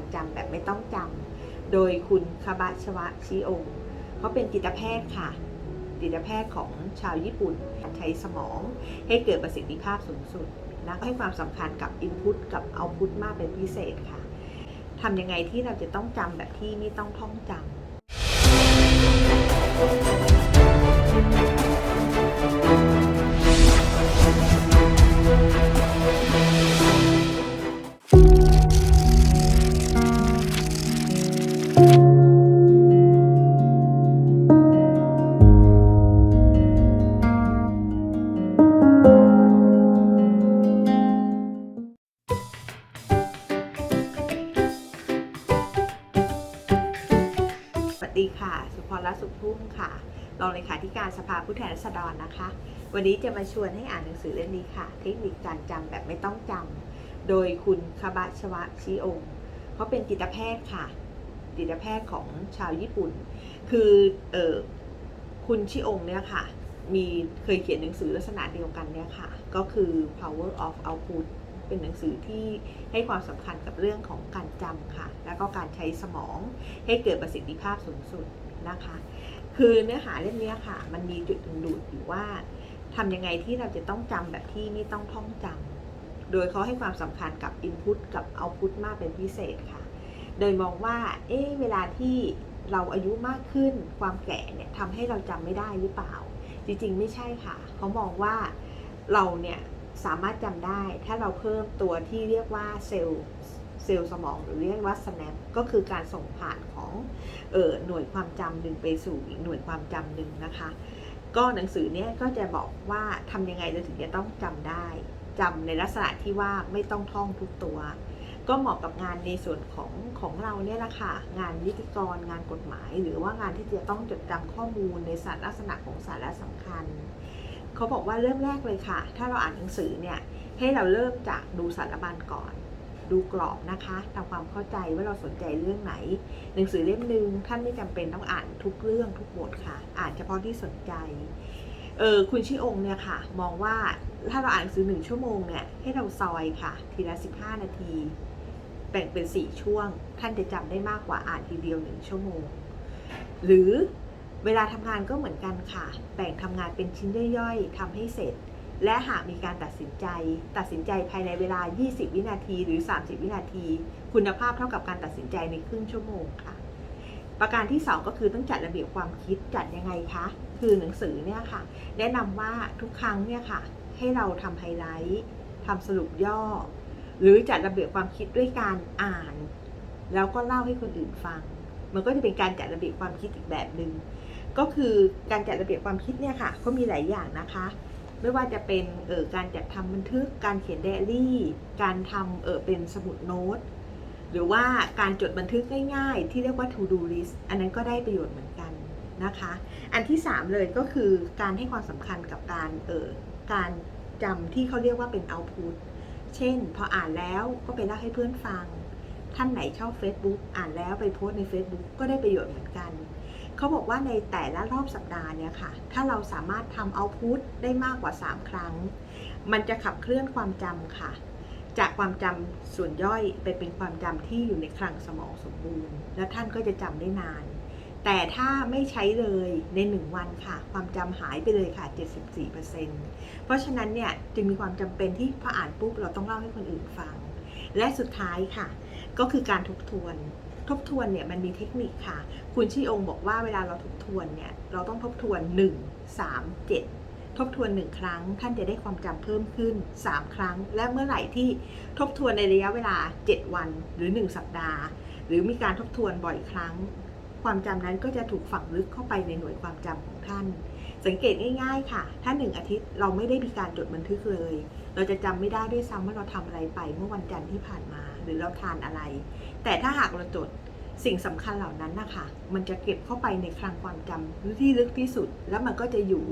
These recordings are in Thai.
การจำแบบไม่ต้องจำโดยคุณคาบะชวะชิโองเขาเป็นจิตแพทย์ค่ะ จิตแพทย์ของชาวญี่ปุ่นใช้สมองให้เกิดประสิทธิภาพสูงสุดและให้ความสำคัญกับ Input กับ Output มากเป็นพิเศษค่ะทำยังไงที่เราจะต้องจำแบบที่ไม่ต้องท่องจำ ดีค่ะ สุพรรัตสุขพุ่มค่ะรองเลขาธิการสภาผู้แทนราษฎรนะคะ วันนี้จะมาชวนให้อ่านหนังสือเล่มนี้ค่ะ เทคนิคการจำแบบไม่ต้องจำโดยคุณคาบะชวะชิองเขาเป็นจิตแพทย์ค่ะ จิตแพทย์ของชาวญี่ปุ่น คือเออคุณชิองเนี่ยค่ะ มีเคยเขียนหนังสือลักษณะเดียวกันเนี่ยค่ะ ก็คือ power of output เป็นหนังสือที่ให้ความสำคัญกับเรื่องของการจำค่ะ แล้วก็การใช้สมองให้เกิดประสิทธิภาพสูงสุดนะคะ คือเนื้อหาเล่มนี้ค่ะ มันมีจุดดึงดูดอยู่ว่าทำยังไงที่เราจะต้องจำแบบที่ไม่ต้องท่องจำโดยเขาให้ความสำคัญกับ Input กับ Output มากเป็นพิเศษค่ะ โดยมองว่า เอ๊ะเวลาที่เราอายุมากขึ้นความแก่เนี่ยทำให้เราจำไม่ได้หรือเปล่า จริงๆ ไม่ใช่ค่ะ เขามองว่าเราเนี่ย สามารถจำได้ถ้าเราเพิ่มตัวที่เรียกว่าเซลล์เซลล์สมองหรือเรียกว่า snap ก็คือการส่งผ่านของเออหน่วยความจำหนึ่งไปสู่อีกหน่วยความจำหนึ่งนะคะ ก็หนังสือเนี้ยก็จะบอกว่าทำยังไงเราถึงจะต้องจำได้จำในลักษณะที่ว่าไม่ต้องท่องทุกตัว ก็เหมาะกับงานในส่วนของของเราเนี่ยแหละค่ะ งานนิติกร งานกฎหมาย หรือว่างานที่จะต้องจดจำข้อมูลในสารลักษณะของสาระสำคัญ เขาบอกว่าเริ่มแรกเลยค่ะ ถ้าเราอ่านหนังสือเนี่ยให้เราเริ่มจากดูสารบัญก่อน ดูกรอบนะคะทำความเข้าใจว่าเราสนใจเรื่องไหน หนังสือเล่มหนึ่งท่านไม่จำเป็นต้องอ่านทุกเรื่องทุกบทค่ะ อ่านเฉพาะที่สนใจเออคุณชิองเนี่ยค่ะ มองว่าถ้าเราอ่านหนังสือหนึ่งชั่วโมงเนี่ยให้เราซอยค่ะ ทีละ 15 นาที แบ่งเป็น 4 ช่วง ท่านจะจำได้มากกว่าอ่านทีเดียวหนึ่งชั่วโมง หรือ เวลาทำงานก็เหมือนกันค่ะ แบ่งทำงานเป็นชิ้นย่อยๆทำให้เสร็จ และหากมีการตัดสินใจ ตัดสินใจภายในเวลา 20 วินาทีหรือ 30 วินาที คุณภาพเท่ากับการตัดสินใจในครึ่งชั่วโมงค่ะ ประการที่ 2 ก็คือต้องจัดระเบียบความคิดจัดยังไงคะ คือหนังสือเนี่ยค่ะ แนะนำว่าทุกครั้งเนี่ยค่ะ ให้เราทำไฮไลท์ทำสรุปย่อ หรือจัดระเบียบความคิดด้วยการอ่าน แล้วก็เล่าให้คนอื่นฟัง มันก็จะเป็นการจัดระเบียบความคิดอีกแบบหนึง่ง ก็คือการจัดระเบียบความคิดเนี่ยค่ะก็มีหลายอย่างนะคะ ไม่ว่าจะเป็นเออการจัดทำบันทึก การเขียนไดอารี่ การทำเออเป็นสมุดโน้ต หรือว่าการจดบันทึกง่ายๆ ที่เรียกว่า to do list อันนั้นก็ได้ประโยชน์เหมือนกันนะคะ อันที่ 3 เลยก็คือการให้ความสำคัญกับการเออการจำที่เขาเรียกว่าเป็น output เช่น พออ่านแล้วก็ไปเล่าให้เพื่อนฟัง ท่านไหนชอบ Facebook อ่านแล้วไปโพสใน Facebook ก็ได้ประโยชน์เหมือนกัน เขาบอกว่าในแต่ละรอบสัปดาห์เนี่ยค่ะ ถ้าเราสามารถทำเอาพุตได้มากกว่า 3 ครั้ง มันจะขับเคลื่อนความจำค่ะ จากความจำส่วนย่อยไปเป็นความจำที่อยู่ในคลังสมองสมบูรณ์ และท่านก็จะจำได้นาน แต่ถ้าไม่ใช้เลยใน 1 วันค่ะ ความจำหายไปเลยค่ะ 74%เพราะฉะนั้นเนี่ยจึงมีความจำเป็นที่พออ่านปุ๊บเราต้องเล่าให้คนอื่นฟัง และสุดท้ายค่ะ ก็คือการทบทวน ทบทวนเนี่ยมันมีเทคนิคค่ะ คุณชี่องค์บอกว่าเวลาเราทบทวนเนี่ยเราต้องทบทวน 1 3 7 ทบทวน 1 ครั้ง ท่านจะได้ความจำเพิ่มขึ้น 3 ครั้ง และเมื่อไหร่ที่ทบทวนในระยะเวลา 7 วันหรือ 1 สัปดาห์ หรือมีการทบทวนบ่อยครั้ง ความจำนั้นก็จะถูกฝังลึกเข้าไปในหน่วยความจำของท่าน สังเกตง่าย ๆ ค่ะ ถ้าหนึ่งอาทิตย์เราไม่ได้มีการจดบันทึกเลย เราจะจำไม่ได้ด้วยซ้ำว่าเราทำอะไรไปเมื่อวันจันทร์ที่ผ่านมา หรือเราทานอะไร แต่ถ้าหากเราจดสิ่งสำคัญเหล่านั้นนะคะมันจะเก็บเข้าไปในคลังความจำที่ลึกที่สุด แล้วมันก็จะอยู่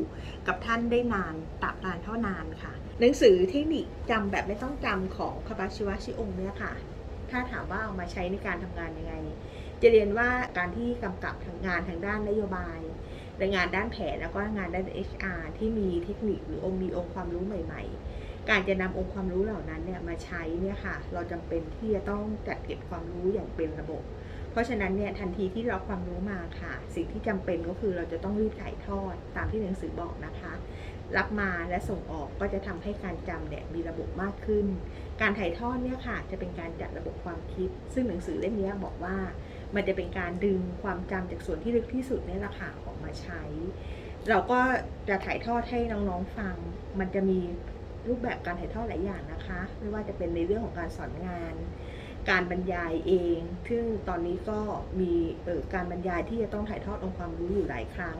กับท่านได้นานตราบนานเท่านานค่ะ หนังสือเทคนิคจำแบบไม่ต้องจำของคาบาชิวะชิองเนี่ยค่ะ ถ้าถามว่าเอามาใช้ในการทำงานยังไง จะเรียนว่าการที่กำกับทางงานทางด้านนโยบายและงานด้านแผนแล้วก็งานด้าน HR ที่มีเทคนิคหรือองค์มีองค์ความรู้ใหม่ ๆ การจะนำองค์ความรู้เหล่านั้นเนี่ยมาใช้เนี่ยค่ะ เราจำเป็นที่จะต้องจัดเก็บความรู้อย่างเป็นระบบ เพราะฉะนั้นเนี่ยทันทีที่เราความรู้มาค่ะ สิ่งที่จำเป็นก็คือเราจะต้องรีบถ่ายทอดตามที่หนังสือบอกนะคะ รับมาและส่งออกก็จะทำให้การจำเนี่ยมีระบบมากขึ้น การถ่ายทอดเนี่ยค่ะ จะเป็นการจัดระบบความคิด ซึ่งหนังสือเล่มนี้บอกว่า มันจะเป็นการดึงความจำจากส่วนที่ลึกที่สุดเนี่ยแหละค่ะออกมาใช้ เราก็จะถ่ายทอดให้น้องๆฟัง มันจะมี รูปแบบการถ่ายทอดหลายอย่างนะคะ ไม่ว่าจะเป็นในเรื่องของการสอนงาน การบรรยายเอง ซึ่งตอนนี้ก็มีออการบรรยายที่จะต้องถ่ายทอดองค์ความรู้อยู่หลายครั้ง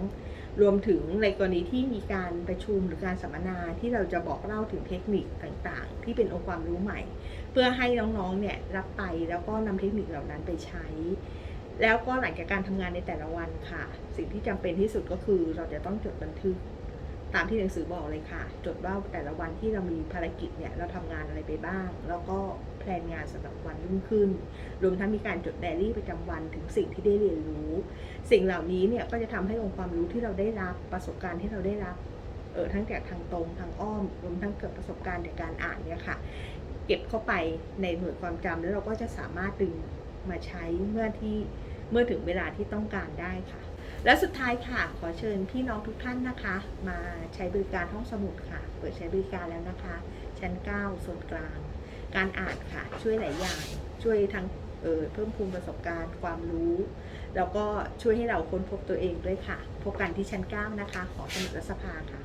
รวมถึงในกรณีที่มีการประชุมหรือการสัมมนาที่เราจะบอกเล่าถึงเทคนิคต่างๆ ที่เป็นองค์ความรู้ใหม่ เพื่อให้น้องๆเนี่ยรับไปแล้วก็นำเทคนิคเหล่านั้นไปใช้แล้วก็หลังจากการทำงานในแต่ละวันค่ะ สิ่งที่จำเป็นที่สุดก็คือเราจะต้องจดบันทึก ตามที่หนังสือบอกเลยค่ะ จดว่าแต่ละวันที่เรามีภารกิจเนี่ยเราทำงานอะไรไปบ้าง แล้วก็แพลนงานสำหรับวันรุ่งขึ้น รวมทั้งมีการจดไดอารี่ประจำวันถึงสิ่งที่ได้เรียนรู้ สิ่งเหล่านี้เนี่ยก็จะทำให้องค์ความรู้ที่เราได้รับประสบการณ์ที่เราได้รับเออทั้งจากทางตรงทางอ้อม รวมทั้งเกิดประสบการณ์จากการอ่านเนี่ยค่ะ เก็บเข้าไปในหน่วยความจำแล้วเราก็จะสามารถดึงมาใช้เมื่อที่เมื่อถึงเวลาที่ต้องการได้ค่ะ และสุดท้ายค่ะ ขอเชิญพี่น้องทุกท่านนะคะ มาใช้บริการห้องสมุดค่ะ เปิดใช้บริการแล้วนะคะ ชั้น 9 ส่วนกลาง การอ่านค่ะ ช่วยหลายอย่าง ช่วยทั้งเออเพิ่มพูนประสบการณ์ความรู้ แล้วก็ช่วยให้เราค้นพบตัวเองด้วยค่ะ พบกันที่ชั้น 9 นะคะ ขอสมุดรัฐสภาค่ะ